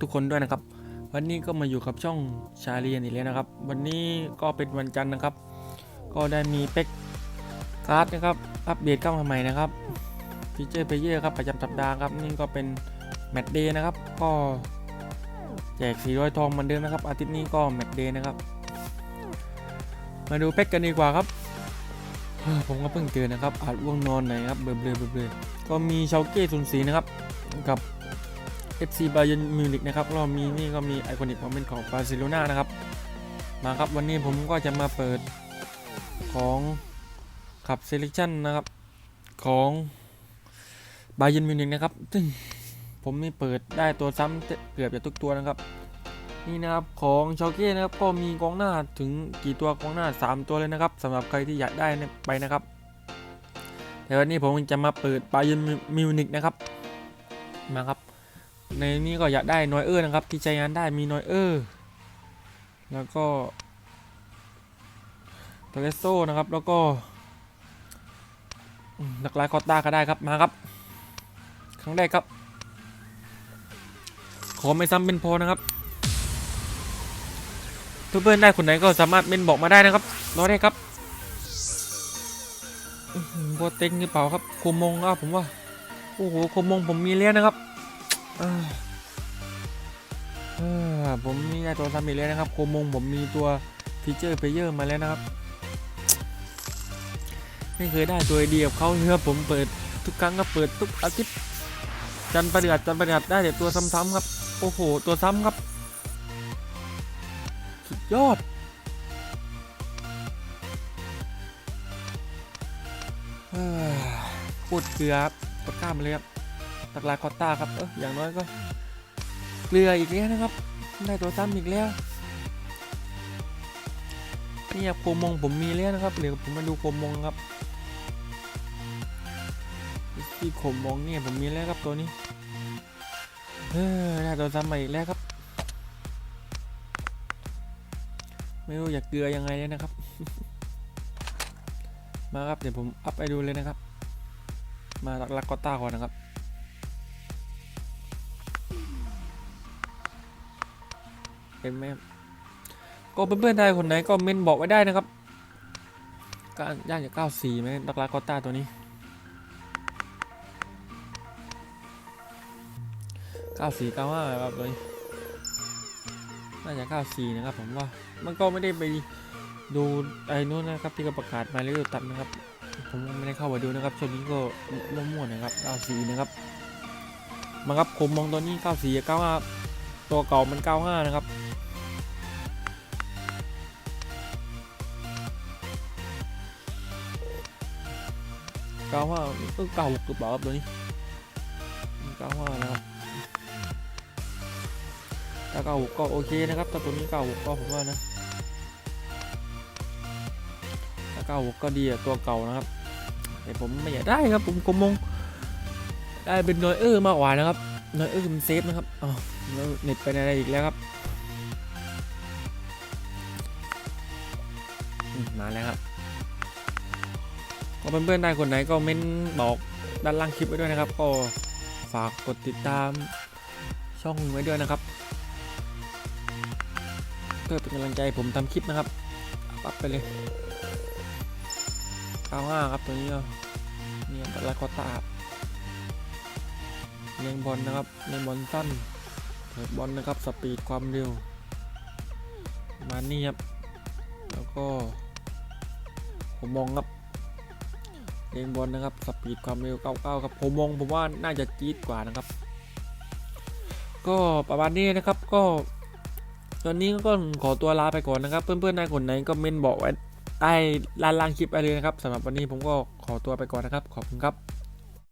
ทุกๆคนด้วยนะครับ วันนี้ก็มาอยู่กับช่องชาเรียนอีกแล้วนะครับ วันนี้ก็เป็นวันจันทร์นะครับ ก็ได้มีเป็กการ์ดนะครับ อัปเดตเข้ามาใหม่นะครับฟีเจอร์เพเยอร์ครับประจำสัปดาห์ครับนี่ก็เป็นแมตช์เดย์นะครับ ก็แจก 400 ทองเหมือนเดิมนะครับ อาทิตย์นี้ก็แมตช์เดย์นะครับ มาดูเป็กกันดีกว่าครับผมก็เพิ่งเจอนะครับอาจว่วงนอนหน่อยครับเบลอเบลอเบลอก็มีชาวเก้ศูนย์สีนะครับกับ FC บา y ย r n มิวนิกนะครับเรามีนี่ก็มีไอคอนิกคอมเมนของบาร์เซโลนานะครับ มาครับวันนี้ผมก็จะมาเปิดของขับเซเล c ชันนะครับของบา y ย r n มิวนิกนะครับซึ่งผมนี่เปิดได้ตัวซ้ำเกือบจะทุกตัวนะครับ นี่นะครับของชอเก้นะครับก็มีกองหน้าถึงกี่ตัวกองหน้า 3 ตัวเลยนะครับสำหรับใครที่อยากได้ไปนะครับ แต่วันนี้ผมจะมาเปิดบา y ย r n มิวนิกนะครับมาครับ ในนี้ก็อยากได้นอยเออร์นะครับ ที่ใช้งานได้มีนอยเออร์แล้วก็โตเลสโซนะครับ แล้วก็อืมหลักลายคอตตาก็ได้ครับมาครับ ครั้งแรกครับ ขอไม่ซ้ำเป็นพอนะครับเพื่อนๆได้คนไหนก็สามารถเมนบอกมาได้นะครับรอได้ครับอื้อหือโบเต็งหรือเปล่าครับโคมงอะผมว่า โอ้โหโคมงผมมีแล้วนะครับ ผมมีได้ตัวซ้ำอีกแล้วนะครับโคมงผมมีตัวฟีเจอร์เพลเยอร์มาแล้วนะครับ ไม่เคยได้ตัวเดียวเขาเลยครับผมเปิดทุกครั้งก็เปิดทุกอาทิตย์จันประเดือดจันประเดือดได้แต่ตัวซ้ำๆครับ โอ้โห ตัวซ้ำครับ สุดยอดเอ้อโคตรเกลือครับกดข้ามเลยครับ ตักลาคอตต้าครับเอออย่างน้อยก็เกลืออีกแล้วนะครับ ได้ตัวซ้ำอีกแล้วนี่ครับโคมงผมมีแล้วนะครับเดี๋ยวผมมาดูโคมงครับที่โคมงเนี่ยผมมีแล้วครับตัวนี้เออได้ตัวซ้ำมาอีกแล้วครับ ไม่รู้อยากเกลือยังไงเลยนะครับ มาครับเดี๋ยวผมอัพไปดูเลยนะครับ มาตักลาคอตต้าก่อนนะครับ เห็นไหมก็เพื่อนๆไทยคนไหนก็เมนบอกไว้ได้นะครับก็ยากจะ94ไหมดักลาคอต้าตัวนี้94 95ครับตัวนี้น่าจะ94นะครับผมว่ามันก็ไม่ได้ไปดูไอ้นู้นนะครับที่เขาประกาศมาเรื่อยๆตัดนะครับ ผมไม่ได้เข้าไปดูนะครับช่วงนี้ก็มั่วๆนะครับ94นะครับมาครับผมมองตัวนี้94 95ตัวเก่ามัน95นะครับ ก้าห้าก็เก่าหรือเปล่าครับตัวนี้เก้าห้านะครับถ้าเก้าหกก็โอเคนะครับถ้าตัวนี้เก้าหกก็ผมว่านะถ้าเก้าหกก็ดีอะตัวเก่านะครับแต่ผมไม่อยากได้ครับผมกมงได้เป็นนอยเออร์มากกว่านะครับนอยเออร์มันเซฟนะครับอ๋อแล้วเน็ตเป็นอะไรอีกแล้วครับมาแล้วครับ ก็เพื่อนๆได้คนไหนก็เม้นบอกด้านล่างคลิปไว้ด้วยนะครับ ก็ฝากกดติดตามช่องไว้ด้วยนะครับ เพื่อเป็นกำลังใจผมทำคลิปนะครับปับไปเลย95ครับตัวนี้เนี่ยลาคอตาเลี้ยงบอลนะครับเลี้ยงบอลสั้นเปิดบอลนะครับสปีดความเร็วมานี่ครับแล้วก็ผมมองครับ เองบอลนะครับสปีดความเร็ว99ครับผมมองผมว่าน่าจะจี๊ดกว่านะครับ ก็ประมาณนี้นะครับก็ ตอนนี้ก็ขอตัวลาไปก่อนนะครับ เพื่อนๆในคนไหนก็เมนบอกไว้ใต้ล่างล่างคลิปไปเลยนะครับสำหรับวันนี้ผมก็ขอตัวไปก่อนนะครับขอบคุณครับ